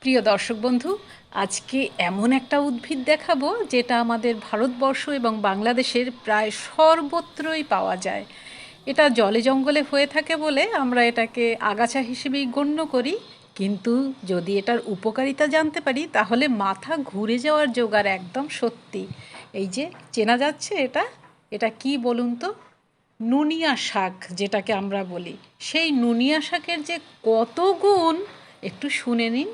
প্রিয় দর্শক বন্ধু, আজকে এমন একটা উদ্ভিদ দেখাবো যেটা আমাদের ভারতবর্ষ এবং বাংলাদেশের প্রায় সর্বত্রই পাওয়া যায়। এটা জলে জঙ্গলে হয়ে থাকে বলে আমরা এটাকে আগাছা হিসেবেই গণ্য করি। কিন্তু যদি এটার উপকারিতা জানতে পারি, তাহলে মাথা ঘুরে যাওয়ার জোগাড় একদম সত্যি। এই যে চেনা যাচ্ছে এটা? এটা কি বলুন তো? নুনিয়া শাক যেটাকে আমরা বলি। সেই নুনিয়া শাকের যে কত গুণ, একটু শুনে নিন।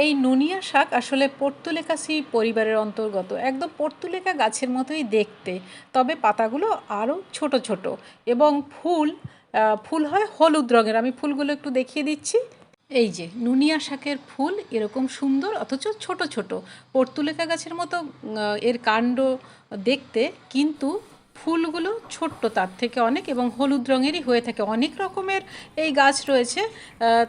এই নুনিয়া শাক আসলে পর্তুলেকাসি পরিবারের অন্তর্গত। একদম পর্তুলেকা গাছের মতোই দেখতে, তবে পাতাগুলো আরও ছোট ছোট এবং ফুল ফুল হয় হলুদ রঙের। আমি ফুলগুলো একটু দেখিয়ে দিচ্ছি। এই যে নুনিয়া শাকের ফুল এরকম সুন্দর, অথচ ছোট ছোট। পর্তুলেকা গাছের মতো এর কাণ্ড দেখতে, কিন্তু ফুলগুলো ছোট্ট তার থেকে অনেক এবং হলুদ রঙেরই হয়ে থাকে। অনেক রকমের এই গাছ রয়েছে।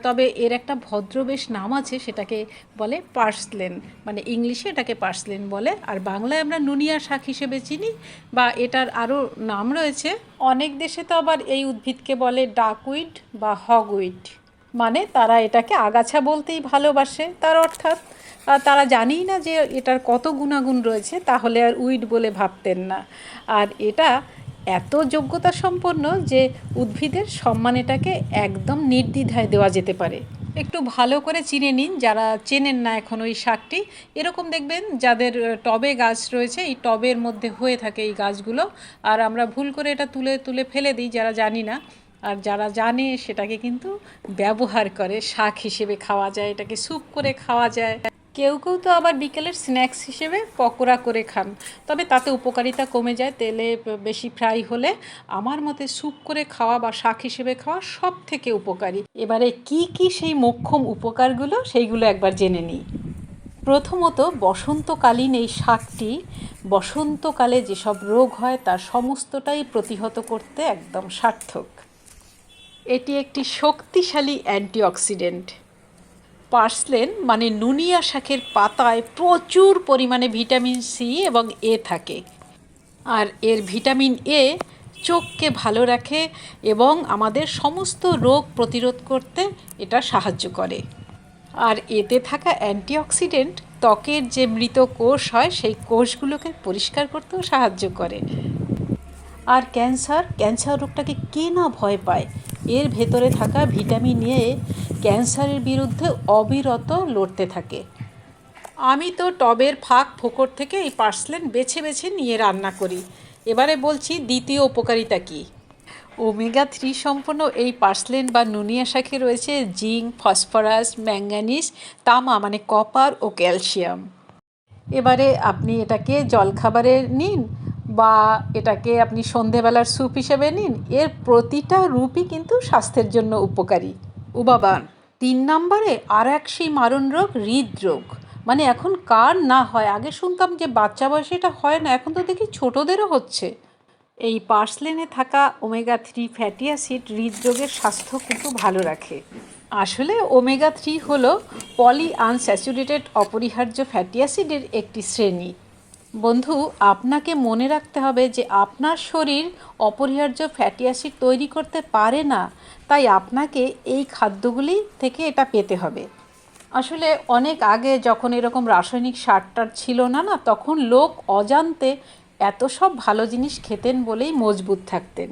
তবে এর একটা ভদ্রবেশ নাম আছে, সেটাকে বলে পার্সলেন। মানে ইংলিশে এটাকে পার্সলেন বলে। আর বাংলায় আমরা নুনিয়া শাক হিসেবে চিনি বা এটার আরও নাম রয়েছে। অনেক দেশে তো আবার এই উদ্ভিদকে বলে ডাকউইড বা হগউইড। মানে তারা এটাকে আগাছা বলতেই ভালোবাসে, তার অর্থাৎ তারা জানেই না যে এটার কত গুণাগুণ রয়েছে, তাহলে আর উইড বলে ভাবতেন না। আর এটা এত যোগ্যতা সম্পন্ন যে উদ্ভিদের সম্মান এটাকে একদম নির্দ্বিধায় দেওয়া যেতে পারে। একটু ভালো করে চিনে নিন, যারা চেনেন না এখন ওই শাকটি। এরকম দেখবেন যাদের টবে গাছ রয়েছে, এই টবের মধ্যে হয়ে থাকে এই গাছগুলো। আর আমরা ভুল করে এটা তুলে তুলে ফেলে দিই যারা জানি না। আর যারা জানে সেটাকে কিন্তু ব্যবহার করে, শাক হিসেবে খাওয়া যায়, এটাকে স্যুপ করে খাওয়া যায়। কেউ কেউ তো আবার বিকেলের স্ন্যাক্স হিসেবে পকোড়া করে খান। তবে তাতে উপকারিতা কমে যায়, তেলে বেশি ফ্রাই হলে। আমার মতে স্যুপ করে খাওয়া বা শাক হিসেবে খাওয়া সব থেকে উপকারী। এবারে কি কি সেই মোক্ষম উপকারগুলো সেইগুলো একবার জেনে নিই। প্রথমত, বসন্তকালীন এই শাকটি, বসন্তকালে যেসব রোগ হয় তার সমস্তটাই প্রতিহত করতে একদম সার্থক। এটি একটি শক্তিশালী অ্যান্টিঅক্সিডেন্ট। পার্সলেন মানে নুনিয়া শাকের পাতায় প্রচুর পরিমাণে ভিটামিন সি এবং এ থাকে। আর এর ভিটামিন এ চোখকে ভালো রাখে এবং আমাদের সমস্ত রোগ প্রতিরোধ করতে এটা সাহায্য করে। আর এতে থাকা অ্যান্টিঅক্সিডেন্ট, ত্বকের যে মৃত কোষ হয়, সেই কোষগুলোকে পরিষ্কার করতেও সাহায্য করে। আর ক্যান্সার ক্যান্সার রোগটাকে কে না ভয় পায়? এর ভেতরে থাকা ভিটামিন এ ক্যান্সারের বিরুদ্ধে অবিরত লড়তে থাকে। আমি তো টবের ফাঁক ফোকর থেকে এই পার্সলেন বেছে বেছে নিয়ে রান্না করি। এবারে বলছি দ্বিতীয় উপকারিতা কী? ওমেগা থ্রি সম্পন্ন এই পার্সলেন বা নুনিয়া শাকে রয়েছে জিঙ্ক, ফসফরাস ম্যাঙ্গানিজ তামা মানে কপার ও ক্যালসিয়াম। এবারে আপনি এটাকে জলখাবারে নিন বা এটাকে আপনি সন্ধেবেলার স্যুপ হিসেবে নিন এর প্রতিটা রূপই কিন্তু স্বাস্থ্যের জন্য উপকারী। উবাবান তিন নম্বরে আর এক সেই মারণ রোগ হৃদরোগ। মানে এখন কার না হয়? আগে শুনতাম যে বাচ্চা বয়সে এটা হয় না এখন তো দেখি ছোটোদেরও হচ্ছে। এই পার্সলেনে থাকা ওমেগা থ্রি ফ্যাটি অ্যাসিড হৃদরোগের স্বাস্থ্য কিন্তু ভালো রাখে। আসলে ওমেগা থ্রি হলো পলি আনস্যাচুরেটেড অপরিহার্য ফ্যাটি অ্যাসিডের একটি শ্রেণি। বন্ধু, আপনাকে মনে রাখতে হবে যে আপনার শরীর অপরিহার্য ফ্যাটি অ্যাসিড তৈরি করতে পারে না, তাই আপনাকে এই খাদ্যগুলি থেকে এটা পেতে হবে। আসলে অনেক আগে যখন এরকম রাসায়নিক সারটার ছিল না না, তখন লোক অজান্তে এত সব ভালো জিনিস খেতেন বলেই মজবুত থাকতেন।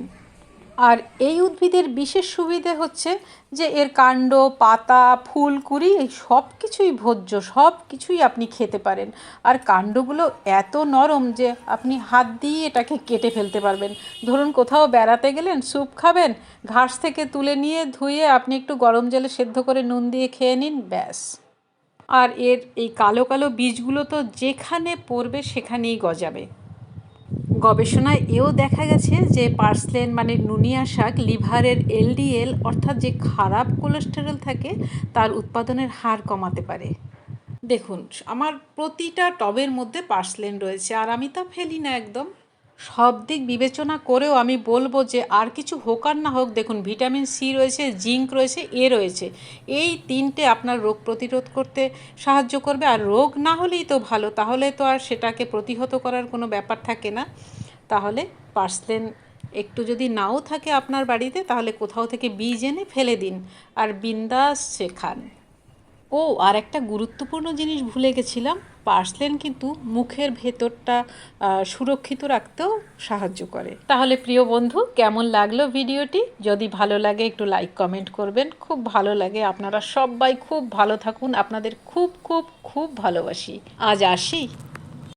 আর এই উদ্ভিদের বিশেষ সুবিধে হচ্ছে যে এর কাণ্ড, পাতা, ফুল, কুড়ি, এই সব কিছুই ভোজ্য, সব কিছুই আপনি খেতে পারেন। আর কাণ্ডগুলো এত নরম যে আপনি হাত দিয়ে এটাকে কেটে ফেলতে পারবেন। ধরুন কোথাও বেড়াতে গেলেন, স্যুপ খাবেন, ঘাস থেকে তুলে নিয়ে ধুয়ে আপনি একটু গরম জলে সেদ্ধ করে নুন দিয়ে খেয়ে নিন, ব্যাস। আর এর এই কালো কালো বীজগুলো তো যেখানে পড়বে সেখানেই গজাবে। গবেষণায় এও দেখা গেছে যে পার্সলেন মানে নুনিয়া শাক লিভারের এলডিএল অর্থাৎ যে খারাপ কোলেস্টেরল থাকে, তার উৎপাদনের হার কমাতে পারে। দেখুন, আমার প্রতিটা টবের মধ্যে পার্সলেন রয়েছে আর আমি তা ফেলি না একদম। সব দিক বিবেচনা করেও আমি বলব যে আর কিছু হোক আর না হোক, দেখুন, ভিটামিন সি রয়েছে, জিঙ্ক রয়েছে, এ রয়েছে। এই তিনটে আপনার রোগ প্রতিরোধ করতে সাহায্য করবে। আর রোগ না হলেই তো ভালো, তাহলে তো আর সেটাকে প্রতিহত করার কোনো ব্যাপার থাকে না। তাহলে পার্সলেন একটু যদি নাও থাকে আপনার বাড়িতে, তাহলে কোথাও থেকে বীজ এনে ফেলে দিন। আর বিন্দাস সে খান ও, আর একটা গুরুত্বপূর্ণ জিনিস ভুলে গেছিলাম, পার্সলেন কিন্তু মুখের ভেতরটা সুরক্ষিত রাখতেও সাহায্য করে। তাহলে প্রিয় বন্ধু, কেমন লাগল ভিডিওটি? যদি ভালো লাগে, একটু লাইক কমেন্ট করবেন। খুব ভালো লাগে। আপনারা সবাই খুব ভালো থাকুন। আপনাদের খুব খুব খুব ভালোবাসি। আজ আসি।